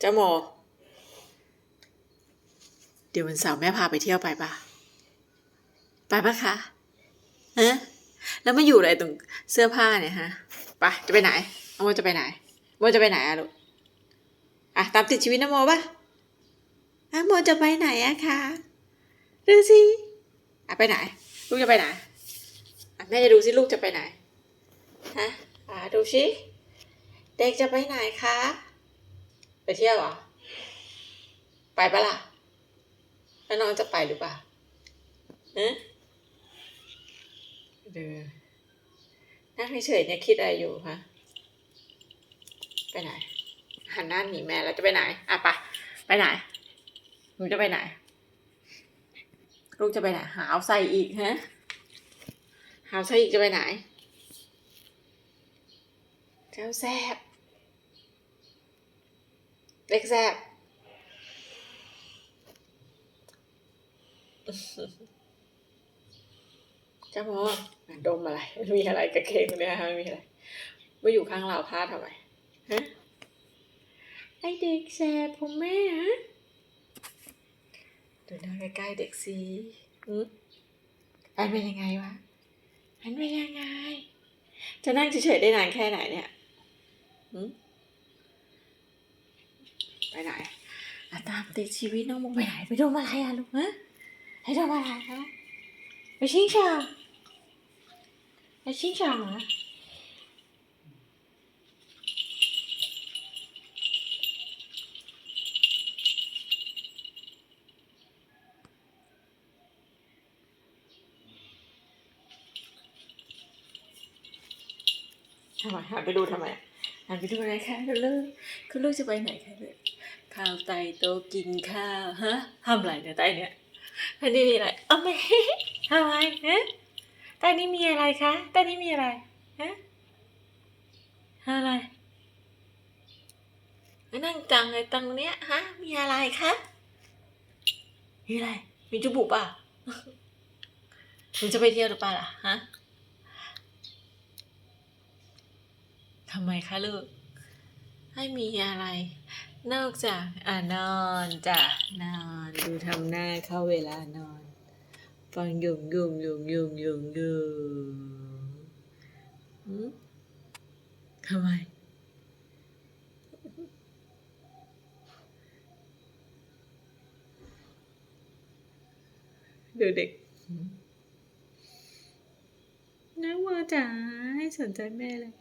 เจ้าโม เดี๋ยววันเสาร์แม่พาไปเที่ยวไปปะไปปะคะฮะแล้วมาอยู่อะไรตรงเสื้อผ้าเนี่ยฮะไปจะไปไหนโมจะไปไหนโมจะไปไหนอะลูกอะตามติดชีวิตน้องโมปะอะโมจะไปไหนอะคะดูสิอะไปไหน ลูกจะไปไหนอะแม่จะดูสิลูกจะไปไหนฮะอะดูสิเด็กจะไปไหนคะ เที่ยวเหรอ ไปปะล่ะ แล้วน้องจะไปหรือเปล่าเอ๊ะเดี๋ยวนั่งเฉยเนี่ยคิดอะไรอยู่ฮะไปไหน หันหน้าหนีแม่แล้วจะไปไหน อะไปะไปไหนหนูจะไปไหน ลูกจะไปไหน หาเอาใส่อีกฮะ หาเอาใส่อีกจะไปไหน เจ้าแซบ เล็กแซบเจ้าโมดมอะไร มีอะไรกระเกงเนี่ยฮะมีอะไรมาอยู่ข้างเราพลาดทำไมฮะไอเด็กแสบผมแม่ฮะดูหน้าใกล้ๆเด็กสิหืมอันเป็นยังไงวะอันเป็นยังไง จะนั่งเฉยๆได้นานแค่ไหนเนี่ยหืม ไปไหนอะตามติดชีวิตน้องมุกไปไหนไปดมอะไรอะลูกฮะให้ดมอะไรฮะไปชิงช่าไปชิงช่าเหรอทำไมหันไปดูทำไม หันไปดูอะไรคะคุณลูกคุณลูกจะไปไหนคะลูกข้าวไตโตกินข้าวฮะทำอะไรเนี่ยไตเนี่ยอันนี้มีอะไรเอาไม่ทำไมฮะใต้นี้มีอะไรคะใต้นี้มีอะไรฮะอะไรนั่งจังเลยตังเนี้ยฮะมีอะไรคะมีอะไรมีจุบุป่ะหนูจะไปเที่ยวหรือเปล่าล่ะฮะ ทำไมคะลูกให้มีอะไร นอกจากอ่านอนจ้ะนอนดูทำหน้าเข้าเวลานอน ฟังยุงยุงยุงยุงยุงยุงทำไมดูเด็กน้าวัวจ๋าให้สนใจแม่เลย